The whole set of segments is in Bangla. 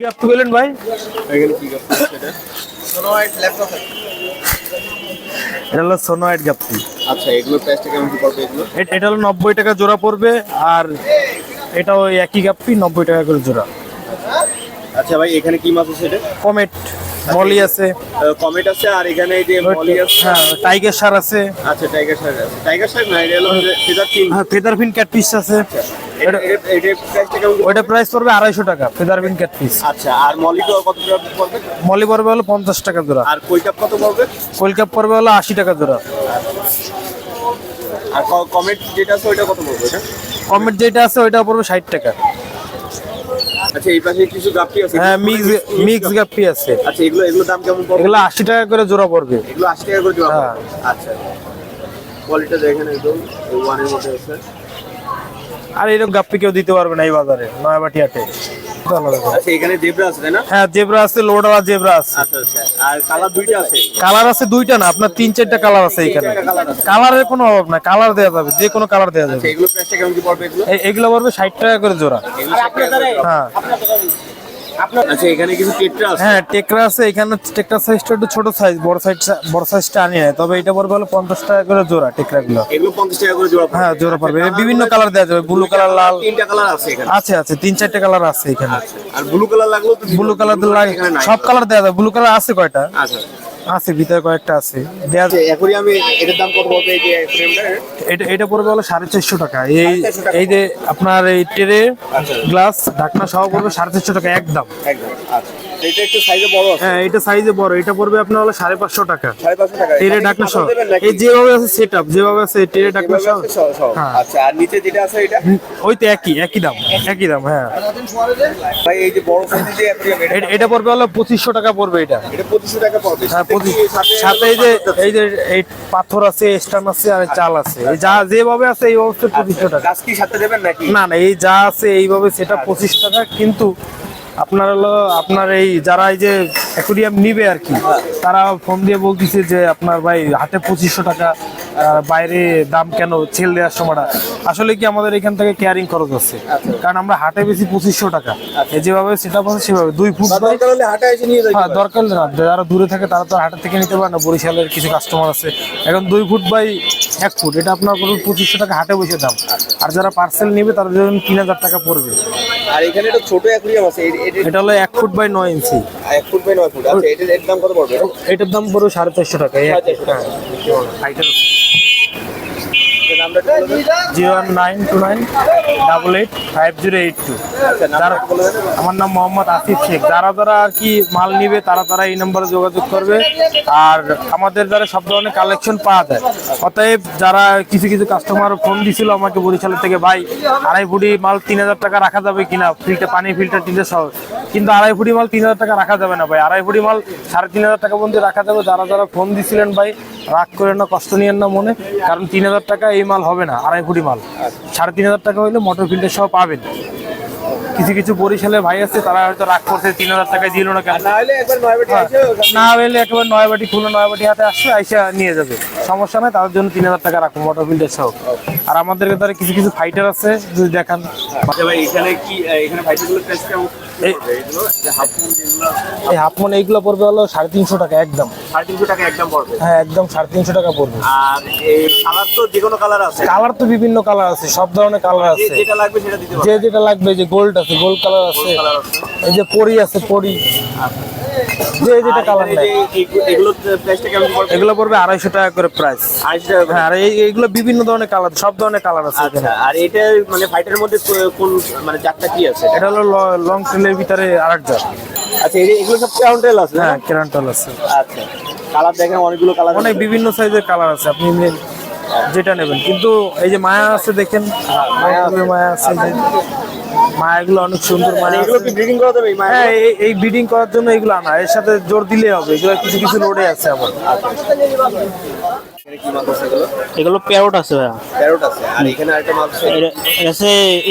কি আপনি বললেন ভাই? এখানে কি গাছ এটা হলো সোনোয়াইট গাপ্পি। আচ্ছা এগুলোর প্রাইসটা কেমন কি পড়বে এগুলো এটা হলো নব্বই টাকা জোড়া পড়বে আর এটা ওই একই গাপ্পি নব্বই টাকা করে জোড়া। আচ্ছা ভাই এখানে কি মাছ আছে এটা? কমেট মলি আছে। কমেট আছে আর এখানে এই যে মলি আছে। হ্যাঁ টাইগার সার আছে। আচ্ছা টাইগার শার্ক আছে। টাইগার শার্ক না এটা হলো ফেদার কিং হ্যাঁ ফেদারফিন ক্যাট পিস আছে। ওইটা প্রাইস পড়বে আড়াইশো টাকা ফেদারফিন ক্যাট পিস আচ্ছা আর মলিটা কত টাকা পড়বে? মলি পড়বে হলো পঞ্চাশ টাকা জোড়া। আর কৈকাপ কত পড়বে? কোয়েল কাপ পড়বে হলো আশি টাকা জোড়া। আর কমেট যেটা আছে ওইটা কত পড়বে এটা? কমেট যেটা আছে ওইটা পড়বে ষাট টাকা। আচ্ছা এই পাশে কিছু গাপ্পি আছে? হ্যাঁ মিক্স মিক্স গাপ্পি আছে। আচ্ছা এগুলো এগুলো দাম কেমন পড়বে? এগুলো আশি টাকা করে জোড়া পড়বে। এগুলো আশি টাকা করে জোড়া হ্যাঁ। আচ্ছা। দেখেন একদম ওয়ানের মধ্যে আছে। আর এরকম গাপ্পি কেউ দিতে পারবে না এই বাজারে নয়াবাটিয়াতে। কালার দুইটা আছে? কালার আছে দুইটা না আপনার তিন চারটা কালার আছে এখানে। কালারের কোনো অভাব না কালার দেওয়া যাবে যে কোনো কালার দেওয়া যাবে। আচ্ছা এগুলো পড়বে এগুলো? পড়বে ষাট টাকা করে জোড়া। 60 টাকা করে জোড়া। হ্যাঁ আচ্ছা এখানে কিছু টেট্রা আছে? হ্যাঁ টেকরা আছে। এখানে টেকরা সাইজটা একটু ছোট সাইজ বড় সাইজ বড় সাইজটা আনি তবে এটা পড়বে হলো পঞ্চাশ টাকা করে জোড়া টেকরা গুলো এগুলো পঞ্চাশ টাকা করে জোড়া হ্যাঁ জোড়া পড়বে। বিভিন্ন কালার দেওয়া যাবে। ব্লু কালার লাল। তিনটা কালার আছে এখানে। আছে আছে। তিন চারটে কালার আছে এখানে। আর ব্লু কালার লাগল ব্লু কালার সব কালার দেওয়া যাবে। ব্লু কালার আছে কয়টা? আচ্ছা। আছে ভিতরে কয়েকটা আছে। আচ্ছা এখনই আমি এটার দাম কত বলতে এই যে এটা এটা পড়বে হলো সাড়ে চারশো টাকা। এই এই যে আপনার এই ট্রে গ্লাস ঢাকনা সহ পড়বে সাড়ে চারশো টাকা একদম। একদম আচ্ছা। এটা একটু সাইজে বড় আছে। হ্যাঁ এটা সাইজে বড়। এটা পড়বে আপনার হলো টাকা। টাকা। টেরে ঢাকনা সহ। এই যেভাবে আছে যেভাবে আছে টেরে ঢাকনা সহ। হ্যাঁ। আচ্ছা আর নিচে যেটা আছে এটা? ওই তো একই একই দাম একই দাম হ্যাঁ। ভাই এই যে বড় সাইজের যে অ্যাকুরিয়াম এটা পড়বে হলো টাকা পড়বে এটা। এটা পঁচিশশো টাকা পড়বে। হ্যাঁ সাথে এই যে এই যে এই পাথর আছে স্টান আছে আর চাল আছে। এই যা যেভাবে আছে এই অবস্থা পঁচিশশো টাকা। গাছ কি সাথে দেবেন নাকি? না না এই যা আছে এইভাবে সেটা পঁচিশ টাকা কিন্তু আপনার হলো আপনার এই যারা এই যে অ্যাকুরিয়াম নিবে আর কি, তারা ফোন দিয়ে বলতেছে যে আপনার ভাই হাতে পঁচিশশো টাকা বাইরে দাম কেন ছেল দেওয়ার সময়টা? আসলে কি আমাদের এখান থেকে কেয়ারিং খরচ আছে। কারণ আমরা হাটে বেশি পঁচিশশো টাকা। এই যেভাবে সেটা আছে সেভাবে দুই ফুট হ্যাঁ দরকার না যারা দূরে থাকে তারা তো হাটের থেকে নিতে পারে না। বরিশালের কিছু কাস্টমার আছে। এখন দুই ফুট বাই এক ফুট এটা আপনার কোনো পঁচিশশো টাকা হাটে বসে দাম। আর যারা পার্সেল নেবে তাদের জন্য তিন হাজার টাকা পড়বে। আর এখানে একটা ছোট অ্যাকুরিয়াম আছে এটা হলো এক ফুট বাই নয় ইঞ্চি এক ফুট বাই নয় ফুট। আচ্ছা এটার দাম কত পড়বে? এটার দাম পড়বে সাড়ে চারশো টাকা। সাড়ে চারশো টাকা। Zero one nine two nine double eight five zero eight two. আচ্ছা। আমার নাম মোহাম্মদ আসিফ শেখ। যারা যারা আর কি মাল নিবে তারা তারা এই নম্বরে যোগাযোগ করবে। আর আমাদের দ্বারা সব ধরনের কালেকশন পাওয়া যায়। অতএব যারা কিছু কিছু কাস্টমার ফোন দিছিল আমাকে বরিশালের থেকে ভাই আড়াই ফুটি মাল তিন হাজার টাকা রাখা যাবে কিনা? ফিল্টার পানি ফিল্টার টিল্টার সহ কিন্তু আড়াই ফুটি মাল তিন হাজার টাকা রাখা যাবে না ভাই। আড়াই ফুটি মাল সাড়ে তিন হাজার টাকা পর্যন্ত রাখা যাবে। যারা যারা ফোন দিছিলেন ভাই রাগ করেন না কষ্ট নিয়েন না মনে কারণ তিন হাজার টাকা এই মাল হবে না আড়াই ফুটি মাল। সাড়ে তিন হাজার টাকা হইলে মোটর ফিল্টার সহ পাবেন। কিছু কিছু বরিশালে ভাই আছে তারা হয়তো রাগ করছে তিন হাজার টাকায় দিল না কেন। না হলে একবার নয় বেটে হ্যাঁ। খুলে নয়বাটি হাতে আসবে আইসা নিয়ে যাবে। সমস্যা নাই তাদের জন্য তিন হাজার টাকা রাখুন মোটর ফিল্টার সহ আর আমাদের দ্বারা কিছু কিছু ফাইটার আছে যদি দেখান। আচ্ছা ভাই এখানে কি এখানে ফাইটারগুলো এই- যে হাফ মুন এইগুলো পড়বে হলো সাড়ে তিনশো টাকা একদম। সাড়ে তিনশো টাকা একদম পড়বে। হ্যাঁ একদম সাড়ে তিনশো টাকা পড়বে। আর এই কালার তো যে কোনো কালার আছে। কালার তো বিভিন্ন কালার আছে সব ধরনের কালার আছে। যেটা লাগবে সেটা দিতে যে যেটা লাগবে যে গোল্ড আছে গোল্ড কালার আছে। কালার আছে। এই যে পরি আছে পরি। যে যেটা কালার নেই যে প্রাইসটা কেমন পড়বে? এগুলো পড়বে টাকা করে প্রাইস টাকা হ্যাঁ আর এই এইগুলো বিভিন্ন ধরনের কালার সব ধরনের কালার আছে আচ্ছা আর এটা মানে মধ্যে কোন মানে কি আছে? এটা হলো লং ভিতরে আচ্ছা এগুলো সব কাউন্টেল আছে? হ্যাঁ কেরান্টাল আছে। আচ্ছা কালার দেখেন অনেকগুলো কালার অনেক বিভিন্ন সাইজের কালার আছে আপনি যেটা নেবেন। কিন্তু এই যে মায়া আছে দেখেন। মায়া আছে। মায়া আছে মায়াগুলো অনেক সুন্দর মানে মায়া এগুলো কি ব্রিডিং করা যাবে এই হ্যাঁ এই- ব্রিডিং করার জন্য এগুলো আনা। এর সাথে জোর দিলে হবে। এগুলো কিছু কিছু লোডে আছে আবার। আছে এগুলো প্যারোট আছে ভাইয়া। প্যারোট আছে। আর এখানে আরেকটা মাছ আছে। এটা এটা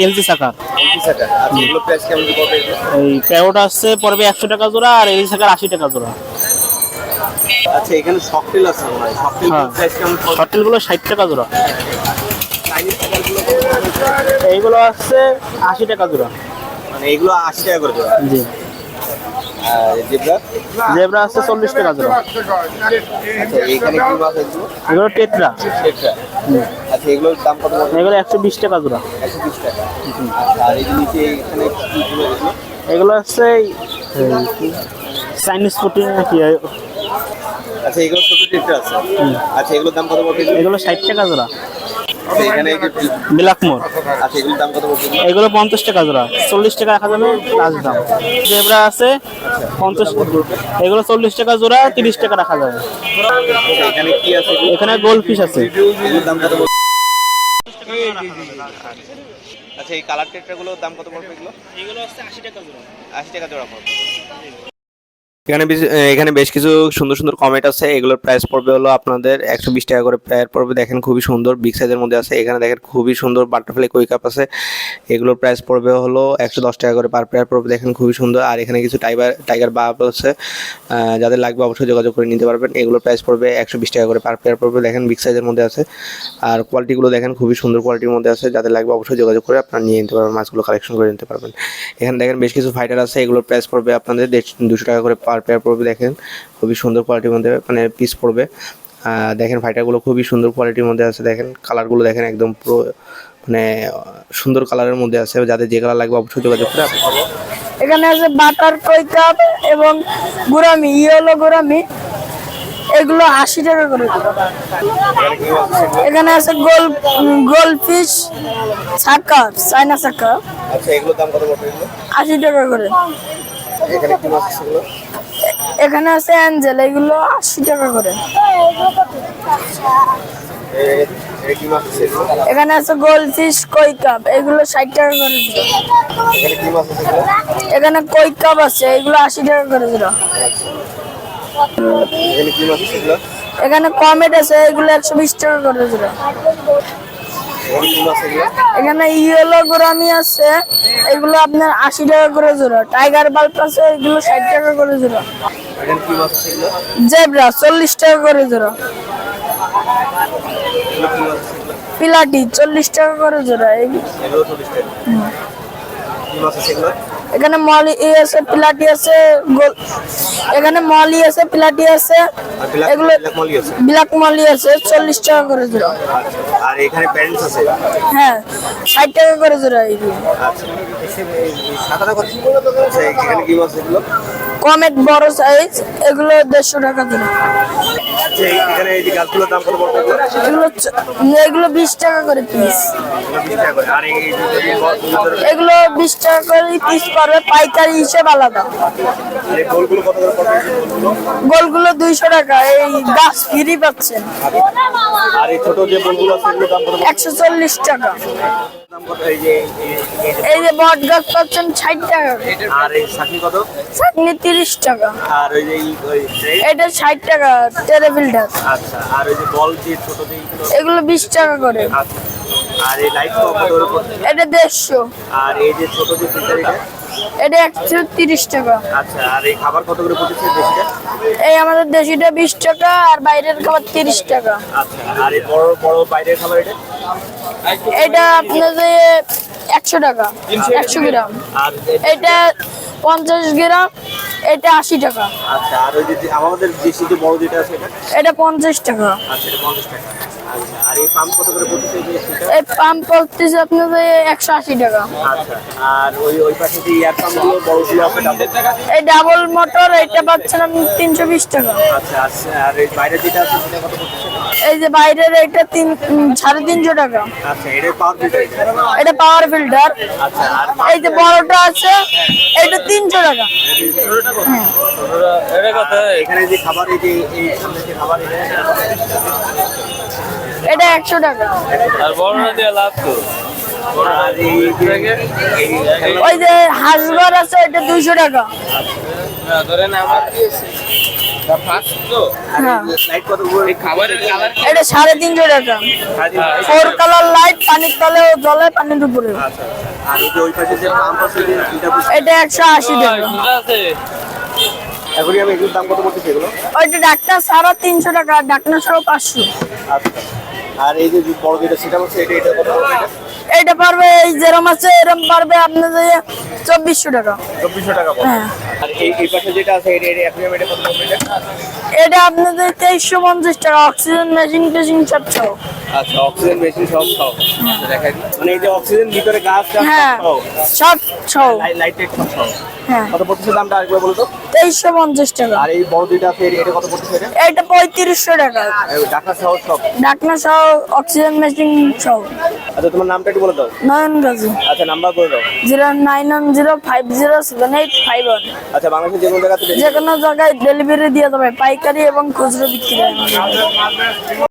এলজি সাকার এলপি সাটা আর এগুলো প্রাইস কেমন পড়বে? এই প্যারোট আসছে পড়বে একশো টাকা জোড়া আর এলজি সাকার আশি টাকা জোড়া। আচ্ছা এখানে শকটেল আছে শকটেল হ্যাঁ। প্রাইস কেমন টাকা জোড়া। চাইনিজ এইগুলো আসছে আশি টাকা জোড়া। মানে এগুলো আশি টাকা করে দেওয়া জি। জেব্রা? আছে চল্লিশ টাকা জোড়া। আচ্ছা এগুলো টেটরা। আচ্ছা এগুলোর দাম কত এগুলো একশো বিশ টাকা জোড়া। একশো বিশ টাকা। আচ্ছা আর এই নিচে এখানে এগুলো হচ্ছে চাইনিজ প্রোটিন নাকি আচ্ছা এগুলো ছোট টেট্রা আছে। আচ্ছা এগুলোর দাম কত পড়বে? এগুলো ষাট টাকা জোড়া। আচ্ছা আচ্ছা কত পড়বে এগুলো? পঞ্চাশ টাকা জোড়া। চল্লিশ টাকা রাখা যাবে লাস্ট দাম। জেব্রা আছে পঞ্চাশ এগুলো চল্লিশ টাকা জোড়া তিরিশ টাকা রাখা যাবে। আচ্ছা এখানে কি আছে? গোল্ড ফিশ আছে। আচ্ছা এই কালার টেট্রাগুলোর দাম কত পড়বে এগুলো? এগুলো হচ্ছে আশি টাকা জোড়া। আশি টাকা জোড়া পড়বে। এখানে এখানে বেশ কিছু সুন্দর সুন্দর কমেন্ট আছে। এগুলোর প্রাইস পড়বে হলো আপনাদের একশো বিশ টাকা করে প্রায় পড়বে। দেখেন খুবই সুন্দর বিগ সাইজের মধ্যে আছে। এখানে দেখেন খুবই সুন্দর বাটারফ্লাই কই কাপ আছে। এগুলোর প্রাইস পড়বে হলো একশো দশ টাকা করে পার পেয়ার পড়বে। দেখেন খুবই সুন্দর। আর এখানে কিছু টাইগার টাইগার বাপ আছে। যাদের লাগবে অবশ্যই যোগাযোগ করে নিতে পারবেন। এগুলোর প্রাইস পড়বে একশো বিশ টাকা করে পার পেয়ার পড়বে। দেখেন বিগ সাইজের মধ্যে আছে। আর কোয়ালিটিগুলো দেখেন খুবই সুন্দর কোয়ালিটির মধ্যে আছে। যাদের লাগবে অবশ্যই যোগাযোগ করে আপনারা নিয়ে নিতে পারবেন। মাছগুলো কালেকশন করে নিতে পারবেন। এখানে দেখেন বেশ কিছু ফাইটার আছে। এগুলোর প্রাইস পড়বে আপনাদের দুশো টাকা করে পার পেয়ার পড়বে দেখেন খুবই সুন্দর কোয়ালিটির মধ্যে মানে পিস পড়বে। দেখেন ফাইটারগুলো খুবই সুন্দর কোয়ালিটির মধ্যে আছে দেখেন কালারগুলো দেখেন একদম পুরো মানে সুন্দর কালারের মধ্যে আছে যাদের যে কালার লাগবে অবশ্যই যোগাযোগ করে এখানে আছে বাটার কই কাপ এবং গুরামি ইয়েলো গুরামি এগুলো আশি টাকা করে এখানে আছে গোল গোল ফিশ সাকার চাইনা সাকার আচ্ছা আশি টাকা করে। এখানে কি মাছ আছে এগুলো? এখানে আছে অ্যাঞ্জেল এগুলো আশি টাকা করে। এখানে আছে গোল ফিশ কই কাপ এগুলো ষাট টাকা করে দিল। এখানে কই কাপ আছে এগুলো আশি টাকা করে দিল। এখানে কমেট আছে এগুলো একশো বিশ টাকা করে দিল। এখানে ইয়েলো গোরামি আছে এগুলো আপনার আশি টাকা করে জোড়া। টাইগার বাল্ব আছে এগুলো ষাট টাকা করে জোড়া। জেবরা চল্লিশ টাকা করে জোড়া। পিলাটি চল্লিশ টাকা করে জোড়া। এগুলো? এখানে মলি আছে পিলাটি আছে এখানে মলি আছে পিলাটি আছে। এগুলো ব্ল্যাক মলি আছে? চল্লিশ টাকা করে জোড়া। আচ্ছা আর এখানে প্যারেন্টস আছে? হ্যাঁ ষাট টাকা করে জোড়া আচ্ছা আচ্ছা এখানে কি মাছ এগুলো? কমেট বড় সাইজ এগুলো দেড়শো টাকা জোড়া। এখানে এই যে গাছগুলোর দাম কত এগুলো এগুলো এগুলো বিশ টাকা করে পিস এগুলো বিশ টাকা করে। আর এই এই যে- এই বলগুলো- এগুলো বিশ টাকা করে পিস পড়বে পাইকারি হিসেব আলাদা। এই গোলগুলো কত করে পড়বে? গোলগুলো? গোলগুলো দুইশো টাকা এই গাছ ফ্রি পাচ্ছেন। আর এই ছোট যে বলগুলো আছে এগুলোর দাম কত? একশো চল্লিশ টাকা। এই যে এই বট গাছ পাচ্ছেন ষাট টাকা। আর এই চাটনি কত? চাটনি তিরিশ টাকা। আর এই- এটা ষাট টাকা টেরেফিল্টার আচ্ছা আর ওই যে বল যে ছোট এগুলো বিশ টাকা করে। আচ্ছা আর এই লাইট কত করে এটা দেড়শো। আর এই যে ছোট যে ফিল্টার এটা? এটা একশো তিরিশ টাকা। আচ্ছা আর এই খাবার কত করে পড়ছে বেশিটা এই আমাদের দেশিটা বিশ টাকা আর বাইরের খাবার তিরিশ টাকা। আচ্ছা আর এই বড় বড় বাইরের খাবার এটা? এটা আপনাদের একশো টাকা একশো গ্রাম। আর এটা পঞ্চাশ গ্রাম এটা আশি টাকা। আচ্ছা আর ওই যে যে আমাদের দেশি যে বড় যেটা আছে এটা? এটা পঞ্চাশ টাকা। আচ্ছা এটা পঞ্চাশ টাকা। আচ্ছা আর এই পাম্প কত করে পড়ছে এই যে পাম্প পড়তেছে আপনাদের একশো আশি টাকা। আচ্ছা আর ওই ওই পাশে যে এয়ার আছে এই ডাবল মোটর এটা পাচ্ছেন আপনি তিনশো বিশ টাকা। আচ্ছা আচ্ছা আর এই বাইরে যেটা আছে সেটা কত এই যে বাইরের এটা তিন সাড়ে তিনশো টাকা। আচ্ছা এটা পাওয়ার ফিল্টার এটা পাওয়ার ফিল্টার আচ্ছা এই যে বড়টা আছে এটা তিনশো টাকা। হ্যাঁ এখানে যে খাবার এই যে এই সামনে যে খাবার এটা এটা একশো টাকা। আর দিয়ে লাভ তো ওই যে হাঁসঘর আছে এটা দুইশো টাকা। ধরেন আমার হ্যাঁ। এটা সাড়ে তিনশো টাকা। ফোর কালার লাইট পানির জলে পানির উপরে। আচ্ছা যে এটা একশো আশি টাকা। আছে? এখনই আমি এগুলোর দাম কত বলছি সেগুলো ওইটা ডাক্তার সাড়ে তিনশো টাকা ডাক্তার সহ পাঁচশো। আচ্ছা। আর এই যে বড় যেটা সেটা হচ্ছে এটা এটা কত পড়বে এটা? এটা পারবে এই যেরম আছে এরম পারবে আপনাদের চব্বিশশো টাকা। চব্বিশশো টাকা পড়বে। হ্যাঁ। আর এই এই পাশে যেটা আছে এটা এটা অ্যাকুরিয়াম এটা কত পড়বে এটা? এটা আপনাদের তেইশশো পঞ্চাশ টাকা অক্সিজেন মেশিন টেশিন সব সহ। আচ্ছা অক্সিজেন মেশিন সব সহ আচ্ছা। মানে এই যে অক্সিজেন ভিতরে গাছ হ্যাঁ সব সব সহ লাইট সব সহ হ্যাঁ। কত পড়তেছে দামটা আরেকবার বলো তো? তেইশশো পঞ্চাশ টাকা। আর এই বড় যেটা আছে এটা এটা কত পড়তেছে এটা? এটা পঁয়ত্রিশশো টাকা। ঢাকা সহ সব। সহ অক্সিজেন মেশিন সহ আচ্ছা তোমার নামটা একটু বলে দাও। নয়ন গাজী আচ্ছা নাম্বার বলে দাও। Zero nine one zero five zero seven eight five one. আচ্ছা বাংলাদেশের যে কোনো জায়গাতে যে কোনো জায়গায় ডেলিভারি দিয়ে দেবে পাইকারি এবং খুচরো বিক্রি। হয়।